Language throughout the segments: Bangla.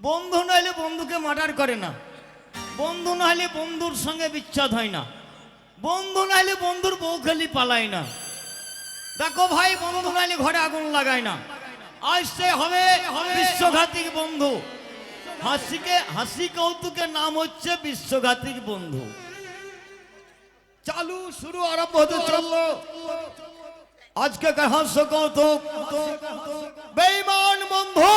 বন্ধু নইলে বন্ধুকে মার্ডার করে না। বন্ধু নইলে বন্ধুর সঙ্গে বিচ্ছেদ হয় না। বন্ধু নাইলে বন্ধুর বউ পালায় না। দেখো ভাই, বন্ধু নাইলে ঘরে আগুন লাগায় না। আসছে হবে বিশ্বঘাতিক বন্ধু। হাসিকে, হাসি কৌতুকের নাম হচ্ছে বিশ্বঘাতিক বন্ধু। চালু, শুরু, আরম্ভ হতে চলল। আজকে হাস্য কৌতুক? বেইমান বন্ধু।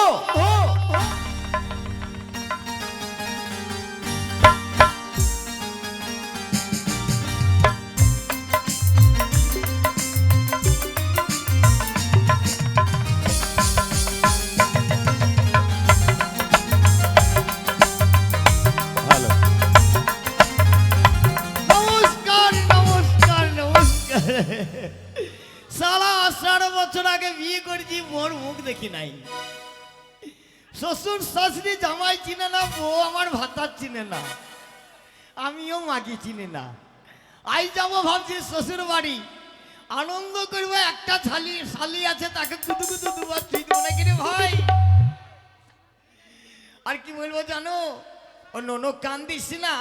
দেখি নাই। শ্বশুর শাশুড়ি জামাই চিনে না, বউ আমার ভাতার চিনে না। আমিও মাকে চিনি না। আই যাব ভাবছি শ্বশুর বাড়ি। আনন্দ করব, একটা ছালি, শালি আছে, তাকে কুতু কুতু দুবার তুই দেবো নাকি রে ভাই, আর কি বলব জানো? ও নোনো কান্দিস না।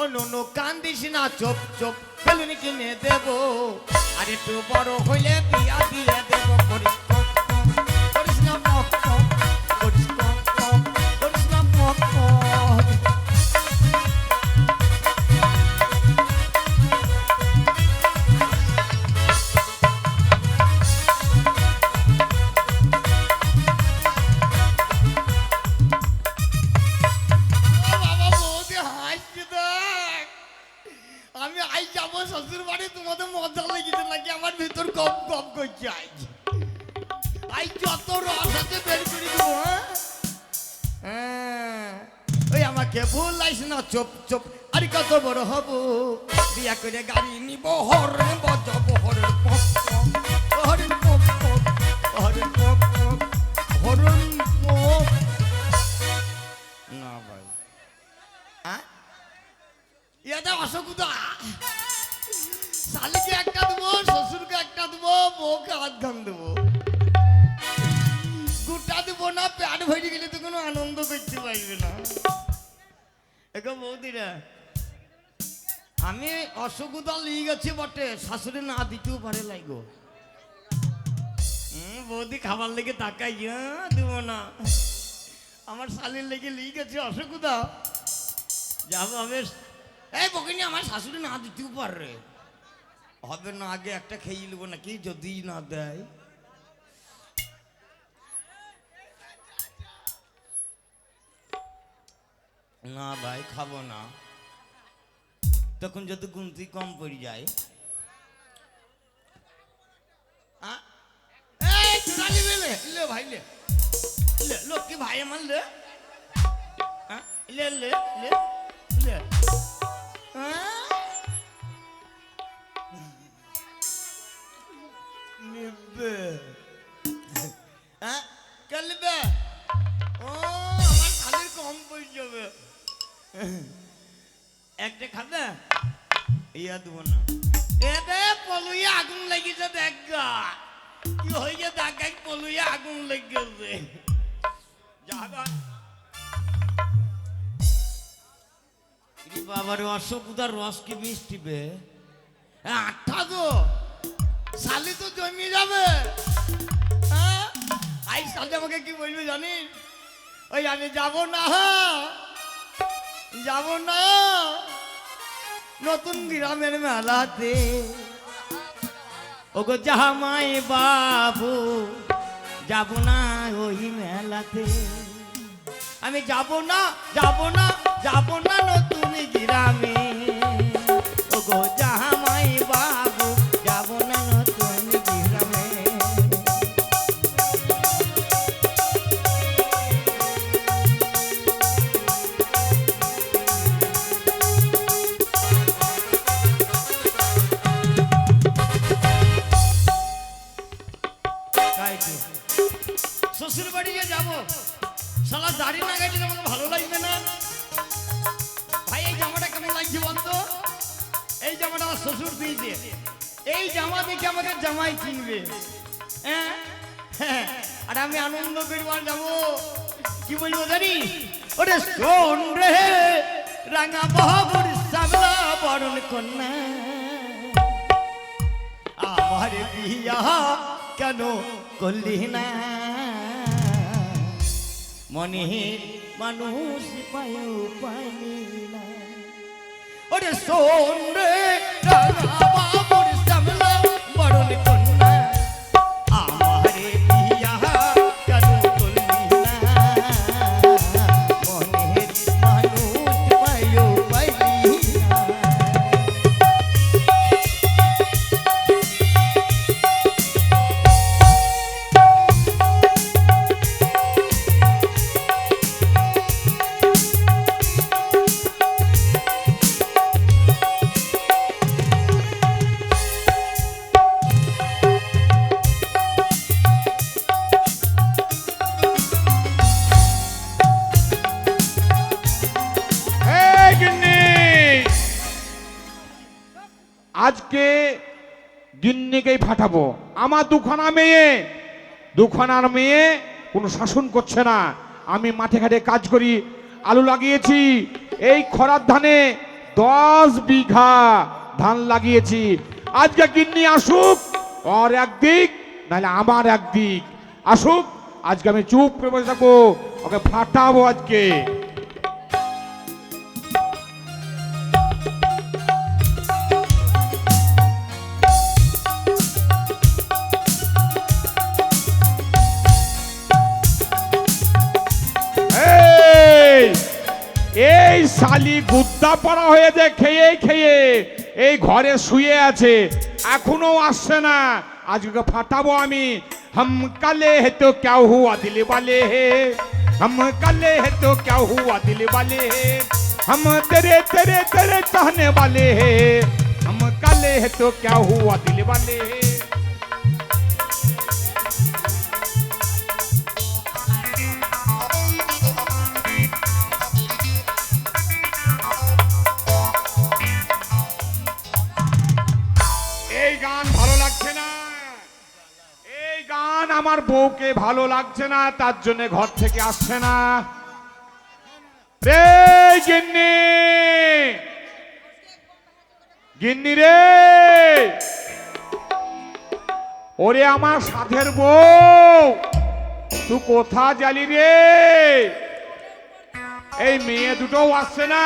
ও নোনো কান্দিস না, চোপ চোপ বেলুনি কিনে দেব। আর একটু বড় হইলে বিয়া দিয়ে দেব করিস আই যত রস আছে বের করে হ্যাঁ? হ্যাঁ। ওই আমাকে ভুল লাইস না, চুপ চুপ। আর কত বড় হব। বিয়া করে গাড়ি নিব, হরে বজব হরের পপ পপ না ভাই। হ্যাঁ এটা অসুবিধা শালিকে একটা দেবো, শ্বশুরকে একটা দেবো, বউকে ঘাম দেবো। প্যাট ভরে গেলে তো কোনো আনন্দ করতে পারবে না। এগো বৌদিরা আমি অসুবিধা লিয়ে গেছি বটে শাশুড়ি না দিতেও পারে হুম, বৌদি খাবার লেগে তাকাই দেবো না। আমার শালির লেগে লিয়ে গেছে অসুবিধা যাব হবে এই বকিনি আমার শাশুড়ি না দিতেও পারে হবে না আগে একটা খেয়ে নেব নাকি যদি না দেয়। না ভাই খাব না। তখন যত গুনতি কম পড়ে যায়। আ? এই, তোরা নিবি লে, লে। ভাই আমার? লে। লে লে লে নিবে ইয়া দেবো না। এতে পলুইয়া আগুন লেগেছে দেখ গা। কি হয়েছে দেখাই পলুইয়া আগুন লেগেছে। যাবা বাবার অসুবিধার রস কি মিষ্টি বে? এ, আটটা তো। শালি তো জমি যাবে। হ্যাঁ? আই সালে আমাকে কি বলবে জানিস? ওই আমি যাব না। যাব না। নতুন গ্রামের মেলাতে। ওগো জামাই বাবু, যাব না ওই মেলাতে। আমি যাব না যাব না যাব না শ্বশুর বাড়ি যে যাব। শালা দাড়ি না গাইলে আমাকে ভালো লাগবে না? ভাই, এই জামাটা কেমন লাগছে বলতো? এই জামাটা আমার শ্বশুর দিয়েছে। এই জামা দেখে আমাকে জামাই কিনবে হ্যাঁ? হ্যাঁ। আর আমি আনন্দ করবার যাব। কি বলব জানি? ওরে শোন রে, রাঙা বাবুর সামলা বরণ কন্যা। আমার বিয়া কেন করলি না? মনে মানুষ পায় পাইনি না। ওরে সোন রে রাঙা গিন্নিকেই ফাটাবো আমার দুখানা মেয়ে। দুখানার মেয়ে কোনো শাসন করছে না। আমি মাঠে ঘাটে কাজ করি, আলু লাগিয়েছি, এই খরার ধানে দশ বিঘা ধান লাগিয়েছি। আজকে গিন্নি আসুক, ওর একদিক, নাহলে আমার একদিক। আসুক, আজকে আমি চুপ করে বসে থাকব, ওকে ফাটাবো আজকে। শালি গুদ্দা পড়া হয়ে যে খেয়ে খেয়ে। এই ঘরে শুয়ে আছে, এখনও আসছে না। আজকে ফাটাবো আমি। হম কালে হে তো হুয়া দিলে বালে হে? হম কালে হে তো ক্যা হুয়া দিলে বালে হে? হম তেরে তেরে তেরে চাহনে বালে হে? হম কালে হে তো ক্যা হুয়া দিলে বালে হে? আমার বউকে ভালো লাগছে না, তার জন্য ঘর থেকে আসছে না। রে গিন্নি! গিন্নি রে! ওরে আমার সাধের বউ তুই কোথা জালি রে? এই মেয়ে দুটোও আসছে না।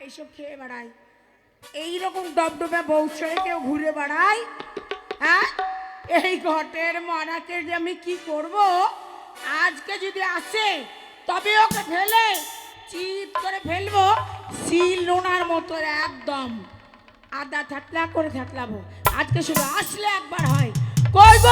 এইসব খেয়ে বেড়ায়। এইরকম ডবডবে বউ ছেড়ে কেউ ঘুরে বেড়ায়? হ্যাঁ? এই ঘটের মরাকে যে আমি কি করব? আজকে যদি আসে, তবে ওকে ফেলে চিত করে ফেলব, শিল লোনার মতো একদম। আদা থাকলা করে থাকলাবো আজকে শুধু আসলে একবার হয়। কইব!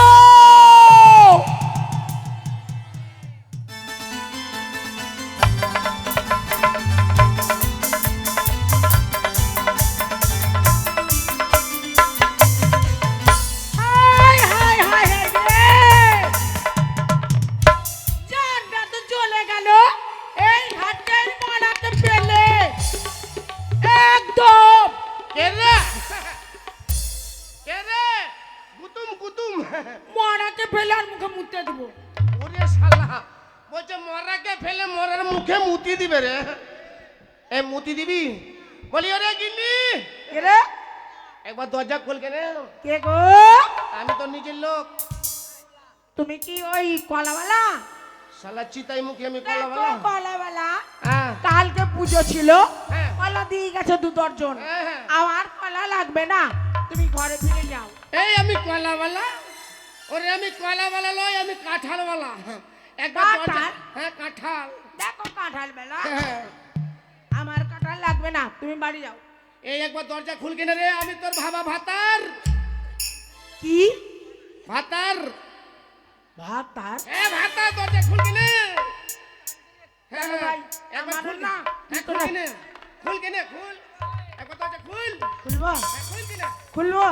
মুতি দিবে রে। এ মুতি দিবি? বলি ওরে গিন্নি! রে? একবার দরজা খুল কেন। কে গো? আমি তো নিজের লোক। তুমি কি ওই কলাওয়ালা? শালা চিতাই মুখে আমি দেখো কলা কলাওয়ালা? হ্যাঁ। কালকে পুজো ছিল। হ্যাঁ। কলা দিয়ে গেছে দু দর্জন। হ্যাঁ। আমার কলা লাগবে না। তুমি ঘরে ফিরে যাও। এই আমি কলাওয়ালা? ওরে আমি কলাওয়ালা লয় আমি কাঁঠালওয়ালা। একবার? হ্যাঁ কাঁঠাল। দেখো কাঁঠাল বেলা হ্যাঁ আমার কাঁঠাল লাগবে না তুমি বাড়ি যাও। এই একবার দরজা খুল কেন রে আমি তোর ভাবা ভাতার। কি? ভাতার। ভাত তার এ ভাতার দরজা খুল কেন। হ্যাঁ ভাই? একবার আমার খুল না। হ্যাঁ খুল কেন। খুল কেন খুল। একবার দরজা খুল। খুলবো? হ্যাঁ, খুল কেন। খুলবো?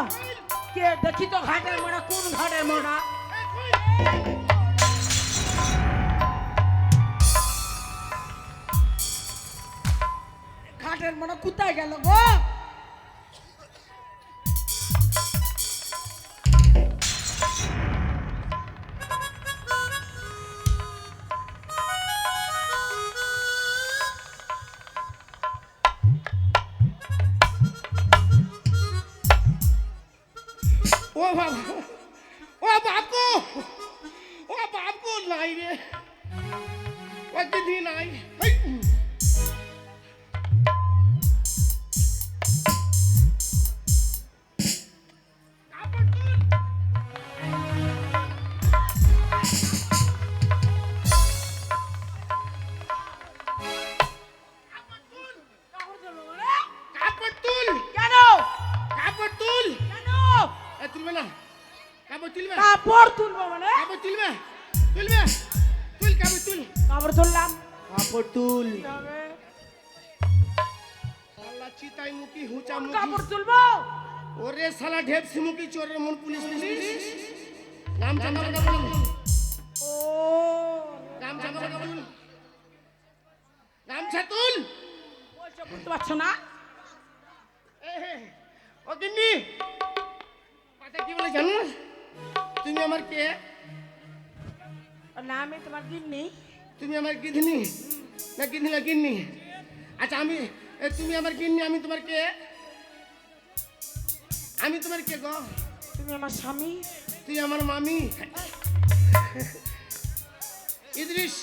কে দেখি তো ঘাটের মোড়া কোন ঘাটের মোড়া? হ্যাঁ, খুল। ঘাটের মনে কোথায় গেল গো। কাপড় তুললাম কাপড় তুল। চিতাই মুখি হুঁচা মুখি কাপড় তুলবো? ওরে শালা ঢেপসি মুখি চোরের মন পুলিশ পুলিশ গামছা গামছা তুল ও। গামছা গামছা তুল গামছা তুল বলছো বুঝতে পারছ না? ও গিন্নি। কথা কি বলে জানো? তুমি আমার কে? না আমি তোমার গিন্নি। তুমি আমার গিধনি না গিধনি না গিন্নি আচ্ছা আমি তুমি আমার গিন্নি আমি তোমার কে? আমি তোমার কে গো? তুমি আমার স্বামী? তুই আমার মামি? ইদ্রিস!